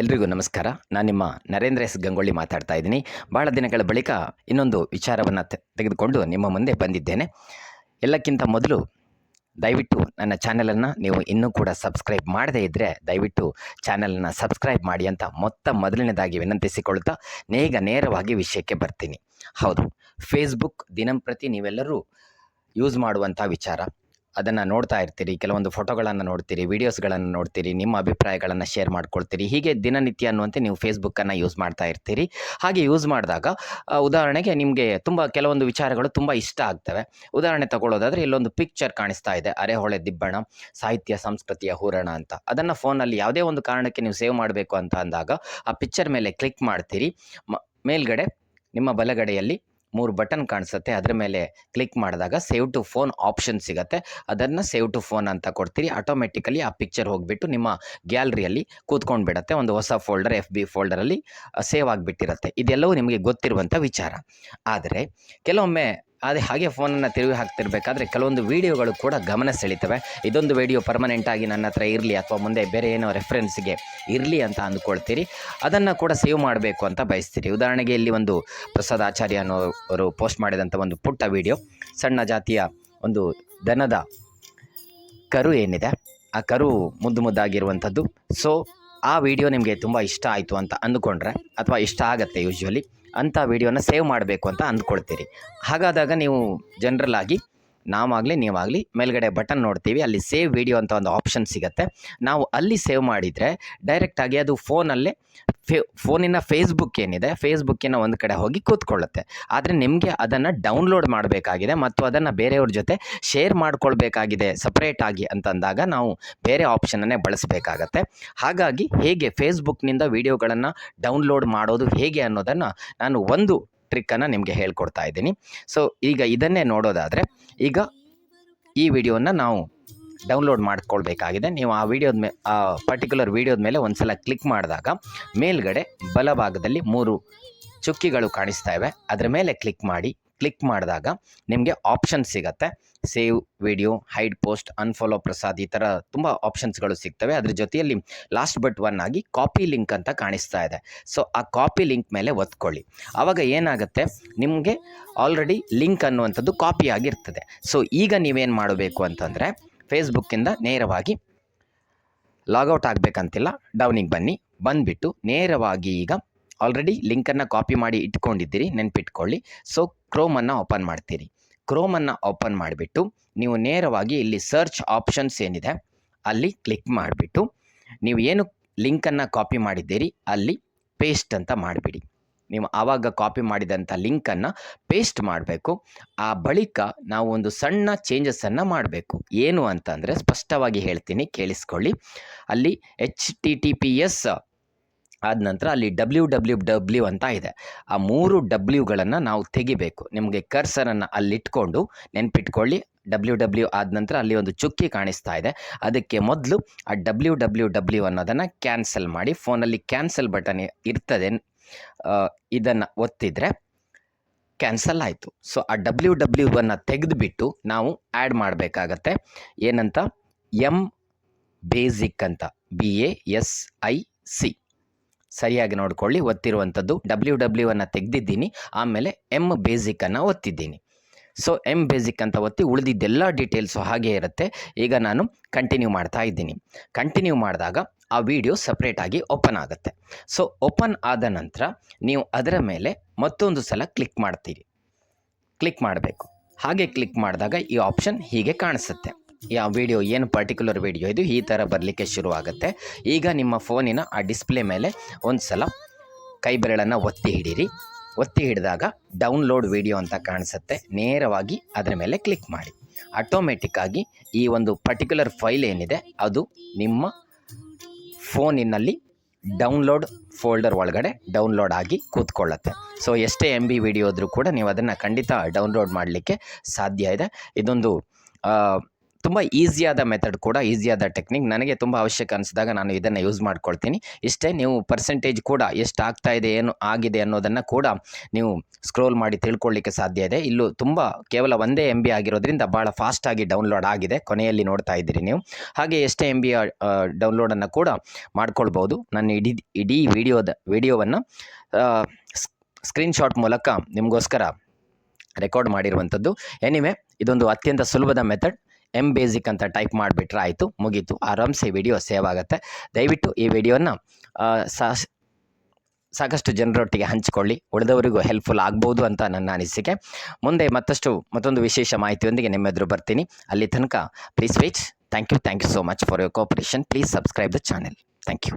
ಎಲ್ರಿಗೂ ನಮಸ್ಕಾರ. ನಾನು ನಿಮ್ಮ ನರೇಂದ್ರ ಎಸ್ ಗಂಗೊಳ್ಳಿ ಮಾತಾಡ್ತಾ ಇದ್ದೀನಿ. ಭಾಳ ದಿನಗಳ ಬಳಿಕ ಇನ್ನೊಂದು ವಿಚಾರವನ್ನು ತೆಗೆದುಕೊಂಡು ನಿಮ್ಮ ಮುಂದೆ ಬಂದಿದ್ದೇನೆ. ಎಲ್ಲಕ್ಕಿಂತ ಮೊದಲು ದಯವಿಟ್ಟು ನನ್ನ ಚಾನಲನ್ನು ನೀವು ಇನ್ನೂ ಕೂಡ ಸಬ್ಸ್ಕ್ರೈಬ್ ಮಾಡದೇ ಇದ್ದರೆ ದಯವಿಟ್ಟು ಚಾನಲನ್ನು ಸಬ್ಸ್ಕ್ರೈಬ್ ಮಾಡಿ ಅಂತ ಮೊತ್ತ ಮೊದಲನೇದಾಗಿ ವಿನಂತಿಸಿಕೊಳ್ತಾ ನೇಗ ನೇರವಾಗಿ ವಿಷಯಕ್ಕೆ ಬರ್ತೀನಿ. ಹೌದು ಫೇಸ್ಬುಕ್ ದಿನಂಪ್ರತಿ ನೀವೆಲ್ಲರೂ ಯೂಸ್ ಮಾಡುವಂಥ ವಿಚಾರ. ಅದನ್ನು ನೋಡ್ತಾ ಇರ್ತೀರಿ, ಕೆಲವೊಂದು ಫೋಟೋಗಳನ್ನು ನೋಡ್ತೀರಿ, ವೀಡಿಯೋಸ್ಗಳನ್ನು ನೋಡ್ತೀರಿ, ನಿಮ್ಮ ಅಭಿಪ್ರಾಯಗಳನ್ನು ಶೇರ್ ಮಾಡ್ಕೊಳ್ತೀರಿ, ಹೀಗೆ ದಿನನಿತ್ಯ ಅನ್ನುವಂತೆ ನೀವು ಫೇಸ್ಬುಕ್ಕನ್ನು ಯೂಸ್ ಮಾಡ್ತಾ ಇರ್ತೀರಿ. ಹಾಗೆ ಯೂಸ್ ಮಾಡಿದಾಗ ಉದಾಹರಣೆಗೆ ನಿಮಗೆ ತುಂಬ ಕೆಲವೊಂದು ವಿಚಾರಗಳು ತುಂಬ ಇಷ್ಟ ಆಗ್ತವೆ. ಉದಾಹರಣೆ ತಗೊಳ್ಳೋದಾದರೆ, ಇಲ್ಲೊಂದು ಪಿಕ್ಚರ್ ಕಾಣಿಸ್ತಾ ಇದೆ ಅರೆಹೊಳೆ ದಿಬ್ಬಣ, ಸಾಹಿತ್ಯ, ಸಂಸ್ಕೃತಿಯ ಹೂರಣ ಅಂತ. ಅದನ್ನು ಫೋನಲ್ಲಿ ಯಾವುದೇ ಒಂದು ಕಾರಣಕ್ಕೆ ನೀವು ಸೇವ್ ಮಾಡಬೇಕು ಅಂತ ಅಂದಾಗ, ಆ ಪಿಕ್ಚರ್ ಮೇಲೆ ಕ್ಲಿಕ್ ಮಾಡ್ತೀರಿ. ಮೇಲ್ಗಡೆ, ನಿಮ್ಮ ಬಲಗಡೆಯಲ್ಲಿ ಮೂರು ಬಟನ್ ಕಾಣಿಸುತ್ತೆ. ಅದರ ಮೇಲೆ ಕ್ಲಿಕ್ ಮಾಡಿದಾಗ ಸೇವ್ ಟು ಫೋನ್ ಆಪ್ಷನ್ ಸಿಗುತ್ತೆ. ಅದನ್ನು ಸೇವ್ ಟು ಫೋನ್ ಅಂತ ಕೊಡ್ತೀರಿ. ಆಟೋಮೆಟಿಕಲಿ ಆ ಪಿಕ್ಚರ್ ಹೋಗಿಬಿಟ್ಟು ನಿಮ್ಮ ಗ್ಯಾಲರಿಯಲ್ಲಿ ಕೂತ್ಕೊಂಡು ಬಿಡುತ್ತೆ ಒಂದು ಹೊಸ ಫೋಲ್ಡರ್, ಎಫ್ ಬಿ ಫೋಲ್ಡರಲ್ಲಿ ಸೇವ್ ಆಗಿಬಿಟ್ಟಿರುತ್ತೆ. ಇದೆಲ್ಲವೂ ನಿಮಗೆ ಗೊತ್ತಿರುವಂಥ ವಿಚಾರ. ಆದರೆ ಕೆಲವೊಮ್ಮೆ ಅದೇ ಹಾಗೆ ಫೋನನ್ನು ತಿರುಗಿ ಹಾಕ್ತಿರ್ಬೇಕಾದ್ರೆ ಕೆಲವೊಂದು ವೀಡಿಯೋಗಳು ಕೂಡ ಗಮನ ಸೆಳೀತವೆ. ಇದೊಂದು ವೀಡಿಯೋ ಪರ್ಮನೆಂಟಾಗಿ ನನ್ನ ಹತ್ರ ಇರಲಿ ಅಥವಾ ಮುಂದೆ ಬೇರೆ ಏನೋ ರೆಫರೆನ್ಸ್ಗೆ ಇರಲಿ ಅಂತ ಅಂದ್ಕೊಳ್ತೀರಿ. ಅದನ್ನು ಕೂಡ ಸೇವ್ ಮಾಡಬೇಕು ಅಂತ ಬಯಸ್ತೀರಿ. ಉದಾಹರಣೆಗೆ ಇಲ್ಲಿ ಒಂದು ಪ್ರಸಾದ್ ಆಚಾರ್ಯ ಅನ್ನೋರು ಪೋಸ್ಟ್ ಮಾಡಿದಂಥ ಒಂದು ಪುಟ್ಟ ವಿಡಿಯೋ. ಸಣ್ಣ ಜಾತಿಯ ಒಂದು ದನದ ಕರು ಏನಿದೆ? ಆ ಕರು ಮುದ್ದು ಮುದ್ದಾಗಿರುವಂಥದ್ದು. ಸೊ ಆ ವಿಡಿಯೋ ನಿಮಗೆ ತುಂಬ ಇಷ್ಟ ಆಯಿತು ಅಂತ ಅಂದುಕೊಂಡ್ರೆ, ಅಥವಾ ಇಷ್ಟ ಆಗುತ್ತೆ ಯೂಶ್ವಲಿ ಅಂಥ ವಿಡಿಯೋನ ಸೇವ್ ಮಾಡಬೇಕು ಅಂತ ಅಂದ್ಕೊಳ್ತೀರಿ. ಹಾಗಾದಾಗ ನೀವು ಜನರಲ್ ಆಗಿ ನಾವಾಗಲಿ, ನೀವಾಗಲಿ ಮೇಲ್ಗಡೆ ಬಟನ್ ನೋಡ್ತೀವಿ, ಅಲ್ಲಿ ಸೇವ್ ವಿಡಿಯೋ ಅಂತ ಒಂದು ಆಪ್ಷನ್ ಸಿಗುತ್ತೆ. ನಾವು ಅಲ್ಲಿ ಸೇವ್ ಮಾಡಿದರೆ, ಡೈರೆಕ್ಟಾಗಿ ಅದು ಫೋನಲ್ಲೇ ಫೇ, ಫೋನಿನ ಫೇಸ್ಬುಕ್ ಏನಿದೆ ಫೇಸ್ಬುಕ್ಕಿನ ಒಂದು ಕಡೆ ಹೋಗಿ ಕೂತ್ಕೊಳ್ಳುತ್ತೆ. ಆದರೆ ನಿಮಗೆ ಅದನ್ನು ಡೌನ್ಲೋಡ್ ಮಾಡಬೇಕಾಗಿದೆ ಮತ್ತು ಅದನ್ನು ಬೇರೆಯವ್ರ ಜೊತೆ ಶೇರ್ ಮಾಡ್ಕೊಳ್ಬೇಕಾಗಿದೆ ಸಪ್ರೇಟಾಗಿ ಅಂತಂದಾಗ ನಾವು ಬೇರೆ ಆಪ್ಷನನ್ನೇ ಬಳಸಬೇಕಾಗತ್ತೆ. ಹಾಗಾಗಿ ಹೇಗೆ ಫೇಸ್ಬುಕ್ನಿಂದ ವೀಡಿಯೋಗಳನ್ನು ಡೌನ್ಲೋಡ್ ಮಾಡೋದು ಹೇಗೆ ಅನ್ನೋದನ್ನು ನಾನು ಒಂದು ಟ್ರಿಕ್ಕನ್ನು ನಿಮಗೆ ಹೇಳ್ಕೊಡ್ತಾ ಇದ್ದೀನಿ. ಸೊ ಈಗ ಇದನ್ನೇ ನೋಡೋದಾದರೆ, ಈಗ ಈ ವಿಡಿಯೋನ ನಾವು ಡೌನ್ಲೋಡ್ ಮಾಡ್ಕೊಳ್ಬೇಕಾಗಿದೆ. ನೀವು ಆ ವಿಡಿಯೋದ ಮೇ, ಆ ಪರ್ಟಿಕ್ಯುಲರ್ ವೀಡಿಯೋದ ಮೇಲೆ ಒಂದು ಸಲ ಕ್ಲಿಕ್ ಮಾಡಿದಾಗ ಮೇಲ್ಗಡೆ ಬಲಭಾಗದಲ್ಲಿ ಮೂರು ಚುಕ್ಕಿಗಳು ಕಾಣಿಸ್ತಾ ಇವೆ. ಅದರ ಮೇಲೆ ಕ್ಲಿಕ್ ಮಾಡಿ, ಕ್ಲಿಕ್ ಮಾಡಿದಾಗ ನಿಮಗೆ ಆಪ್ಷನ್ ಸಿಗತ್ತೆ. Save video, hide post unfollow Prasad ಈ ಥರ ತುಂಬ ಆಪ್ಷನ್ಸ್ಗಳು ಸಿಗ್ತವೆ. ಅದ್ರ ಜೊತೆಯಲ್ಲಿ ಲಾಸ್ಟ್ ಬಟ್ ಒನ್ ಆಗಿ ಕಾಪಿ ಲಿಂಕ್ ಅಂತ ಕಾಣಿಸ್ತಾ ಇದೆ. ಸೊ ಆ ಕಾಪಿ ಲಿಂಕ್ ಮೇಲೆ ಒತ್ಕೊಳ್ಳಿ. ಆವಾಗ ಏನಾಗುತ್ತೆ? ನಿಮಗೆ ಆಲ್ರೆಡಿ ಲಿಂಕ್ ಅನ್ನುವಂಥದ್ದು ಕಾಪಿ ಆಗಿರ್ತದೆ. ಸೊ ಈಗ ನೀವೇನು ಮಾಡಬೇಕು ಅಂತಂದರೆ ಫೇಸ್ಬುಕ್ಕಿಂದ ನೇರವಾಗಿ ಲಾಗೌಟ್ ಆಗಬೇಕಂತಿಲ್ಲ, ಡೌನಿಗೆ ಬನ್ನಿ. ಬಂದುಬಿಟ್ಟು ನೇರವಾಗಿ ಈಗ ಆಲ್ರೆಡಿ ಲಿಂಕನ್ನು ಕಾಪಿ ಮಾಡಿ ಇಟ್ಕೊಂಡಿದ್ದೀರಿ, ನೆನ್ಪಿಟ್ಕೊಳ್ಳಿ. ಸೊ ಕ್ರೋಮನ್ನು ಓಪನ್ ಮಾಡ್ತೀರಿ. ಕ್ರೋಮನ್ನು ಓಪನ್ ಮಾಡಿಬಿಟ್ಟು ನೀವು ನೇರವಾಗಿ ಇಲ್ಲಿ ಸರ್ಚ್ ಆಪ್ಷನ್ಸ್ ಏನಿದೆ, ಅಲ್ಲಿ ಕ್ಲಿಕ್ ಮಾಡಿಬಿಟ್ಟು ನೀವು ಏನು ಲಿಂಕನ್ನು ಕಾಪಿ ಮಾಡಿದ್ದೀರಿ, ಅಲ್ಲಿ ಪೇಸ್ಟ್ ಅಂತ ಮಾಡಿಬಿಡಿ. ನೀವು ಆವಾಗ ಕಾಪಿ ಮಾಡಿದಂಥ ಲಿಂಕನ್ನು ಪೇಸ್ಟ್ ಮಾಡಬೇಕು. ಆ ಬಳಿಕ ನಾವು ಒಂದು ಸಣ್ಣ ಚೇಂಜಸ್ಸನ್ನು ಮಾಡಬೇಕು. ಏನು ಅಂತಂದರೆ ಸ್ಪಷ್ಟವಾಗಿ ಹೇಳ್ತೀನಿ, ಕೇಳಿಸ್ಕೊಳ್ಳಿ. ಅಲ್ಲಿ H T T P S ಆದ ನಂತರ ಅಲ್ಲಿ ಡಬ್ಲ್ಯೂ ಡಬ್ಲ್ಯೂ ಡಬ್ಲ್ಯೂ ಅಂತ ಇದೆ. ಆ ಮೂರು ಡಬ್ಲ್ಯೂಗಳನ್ನು ನಾವು ತೆಗಿಬೇಕು. ನಿಮಗೆ ಕರ್ಸರನ್ನು ಅಲ್ಲಿಟ್ಕೊಂಡು ನೆನ್ಪಿಟ್ಕೊಳ್ಳಿ. ಡಬ್ಲ್ಯೂ ಡಬ್ಲ್ಯೂ ಆದ ನಂತರ ಅಲ್ಲಿ ಒಂದು ಚುಕ್ಕಿ ಕಾಣಿಸ್ತಾ ಇದೆ. ಅದಕ್ಕೆ ಮೊದಲು ಆ ಡಬ್ಲ್ಯೂ ಡಬ್ಲ್ಯೂ ಡಬ್ಲ್ಯೂ ಅನ್ನೋದನ್ನು ಕ್ಯಾನ್ಸಲ್ ಮಾಡಿ. ಫೋನಲ್ಲಿ ಕ್ಯಾನ್ಸಲ್ ಬಟನ್ ಇರ್ತದೆ. ಇದನ್ನು ಒತ್ತಿದರೆ ಕ್ಯಾನ್ಸಲ್ ಆಯಿತು. ಸೊ ಆ ಡಬ್ಲ್ಯೂ ಡಬ್ಲ್ಯೂ ಅನ್ನು ತೆಗೆದುಬಿಟ್ಟು ನಾವು ಆ್ಯಡ್ ಮಾಡಬೇಕಾಗತ್ತೆ. ಏನಂತ? ಎಂ ಬೇಸಿಕ್ ಅಂತ. B A S I C ಸರಿಯಾಗಿ ನೋಡ್ಕೊಳ್ಳಿ, ಒತ್ತಿರುವಂಥದ್ದು. ಡಬ್ಲ್ಯೂ ಡಬ್ಲ್ಯೂ ಅನ್ನು ತೆಗೆದಿದ್ದೀನಿ, ಆಮೇಲೆ ಎಂ ಬೇಸಿಕನ್ನು ಒತ್ತಿದ್ದೀನಿ. ಸೊ ಎಂ ಬೇಸಿಕ್ ಅಂತ ಒತ್ತಿ ಉಳಿದಿದ್ದೆಲ್ಲ ಡೀಟೇಲ್ಸು ಹಾಗೇ ಇರುತ್ತೆ. ಈಗ ನಾನು ಕಂಟಿನ್ಯೂ ಮಾಡ್ತಾ ಇದ್ದೀನಿ. ಕಂಟಿನ್ಯೂ ಮಾಡಿದಾಗ ಆ ವಿಡಿಯೋ ಸಪ್ರೇಟಾಗಿ ಓಪನ್ ಆಗುತ್ತೆ. ಸೊ ಓಪನ್ ಆದ ನಂತರ ನೀವು ಅದರ ಮೇಲೆ ಮತ್ತೊಂದು ಸಲ ಕ್ಲಿಕ್ ಮಾಡ್ತೀರಿ. ಕ್ಲಿಕ್ ಮಾಡಬೇಕು. ಹಾಗೆ ಕ್ಲಿಕ್ ಮಾಡಿದಾಗ ಈ ಆಪ್ಷನ್ ಹೀಗೆ ಕಾಣಿಸುತ್ತೆ. ಯಾವ ವಿಡಿಯೋ ಏನು ಪರ್ಟಿಕ್ಯುಲರ್ ವಿಡಿಯೋ ಇದು, ಈ ಥರ ಬರಲಿಕ್ಕೆ ಶುರುವಾಗುತ್ತೆ. ಈಗ ನಿಮ್ಮ ಫೋನಿನ ಆ ಡಿಸ್ಪ್ಲೇ ಮೇಲೆ ಒಂದು ಸಲ ಕೈ ಬೆರಳನ್ನು ಒತ್ತಿ ಹಿಡೀರಿ. ಒತ್ತಿ ಹಿಡಿದಾಗ ಡೌನ್ಲೋಡ್ ವಿಡಿಯೋ ಅಂತ ಕಾಣಿಸುತ್ತೆ. ನೇರವಾಗಿ ಅದರ ಮೇಲೆ ಕ್ಲಿಕ್ ಮಾಡಿ. ಆಟೋಮೆಟಿಕ್ಕಾಗಿ ಈ ಒಂದು ಪರ್ಟಿಕ್ಯುಲರ್ ಫೈಲ್ ಏನಿದೆ, ಅದು ನಿಮ್ಮ ಫೋನಿನಲ್ಲಿ ಡೌನ್ಲೋಡ್ ಫೋಲ್ಡರ್ ಒಳಗಡೆ ಡೌನ್ಲೋಡ್ ಆಗಿ ಕೂತ್ಕೊಳ್ಳುತ್ತೆ. ಸೊ ಎಷ್ಟೇ ಎಂ ಬಿ ವಿಡಿಯೋ ಇದ್ರೂ ಕೂಡ ನೀವು ಅದನ್ನು ಖಂಡಿತ ಡೌನ್ಲೋಡ್ ಮಾಡಲಿಕ್ಕೆ ಸಾಧ್ಯ ಇದೆ. ಇದೊಂದು ತುಂಬ ಈಸಿಯಾದ ಮೆಥಡ್ ಕೂಡ ಈಸಿಯಾದ ಟೆಕ್ನಿಕ್ ನನಗೆ ತುಂಬ ಅವಶ್ಯಕ ಅನಿಸಿದಾಗ ನಾನು ಇದನ್ನು ಯೂಸ್ ಮಾಡ್ಕೊಳ್ತೀನಿ. ಇಷ್ಟೇ ನೀವು ಪರ್ಸೆಂಟೇಜ್ ಕೂಡ ಎಷ್ಟು ಆಗ್ತಾ ಇದೆ, ಏನು ಆಗಿದೆ ಅನ್ನೋದನ್ನು ಕೂಡ ನೀವು ಸ್ಕ್ರೋಲ್ ಮಾಡಿ ತಿಳ್ಕೊಳ್ಳಿಕ್ಕೆ ಸಾಧ್ಯ ಇದೆ. ಇಲ್ಲೂ ತುಂಬ ಕೇವಲ ಒಂದೇ ಎಂ ಬಿ ಆಗಿರೋದ್ರಿಂದ ಭಾಳ ಫಾಸ್ಟಾಗಿ ಡೌನ್ಲೋಡ್ ಆಗಿದೆ. ಕೊನೆಯಲ್ಲಿ ನೋಡ್ತಾ ಇದ್ದೀರಿ ನೀವು. ಹಾಗೆ ಎಷ್ಟೇ ಎಂ ಬಿ ಡೌನ್ಲೋಡನ್ನು ಕೂಡ ಮಾಡ್ಕೊಳ್ಬೋದು. ನಾನು ಇಡೀ ಇಡೀ ವಿಡಿಯೋದ ವಿಡಿಯೋವನ್ನು ಸ್ಕ್ರೀನ್ಶಾಟ್ ಮೂಲಕ ನಿಮಗೋಸ್ಕರ ರೆಕಾರ್ಡ್ ಮಾಡಿರುವಂಥದ್ದು. ಎನಿವೆ ಇದೊಂದು ಅತ್ಯಂತ ಸುಲಭದ ಮೆಥಡ್ ಎಂ ಬೇಸಿಕ್ ಅಂತ ಟೈಪ್ ಮಾಡಿಬಿಟ್ರೆ ಆಯಿತು, ಮುಗೀತು. ಆರಾಮ್ಸೆ ವಿಡಿಯೋ ಸೇವ್ ಆಗುತ್ತೆ. ದಯವಿಟ್ಟು ಈ ವಿಡಿಯೋನ ಸಾಕಷ್ಟು ಜನರೊಟ್ಟಿಗೆ ಹಂಚಿಕೊಳ್ಳಿ. ಉಳಿದವರಿಗೂ ಹೆಲ್ಪ್ಫುಲ್ ಆಗ್ಬೋದು ಅಂತ ನನ್ನ ಅನಿಸಿಕೆ. ಮುಂದೆ ಮತ್ತಷ್ಟು, ಮತ್ತೊಂದು ವಿಶೇಷ ಮಾಹಿತಿಯೊಂದಿಗೆ ನಿಮ್ಮೆದುರು ಬರ್ತೀನಿ. ಅಲ್ಲಿ ತನಕ please wait thank you thank you so much for your cooperation please subscribe the channel thank you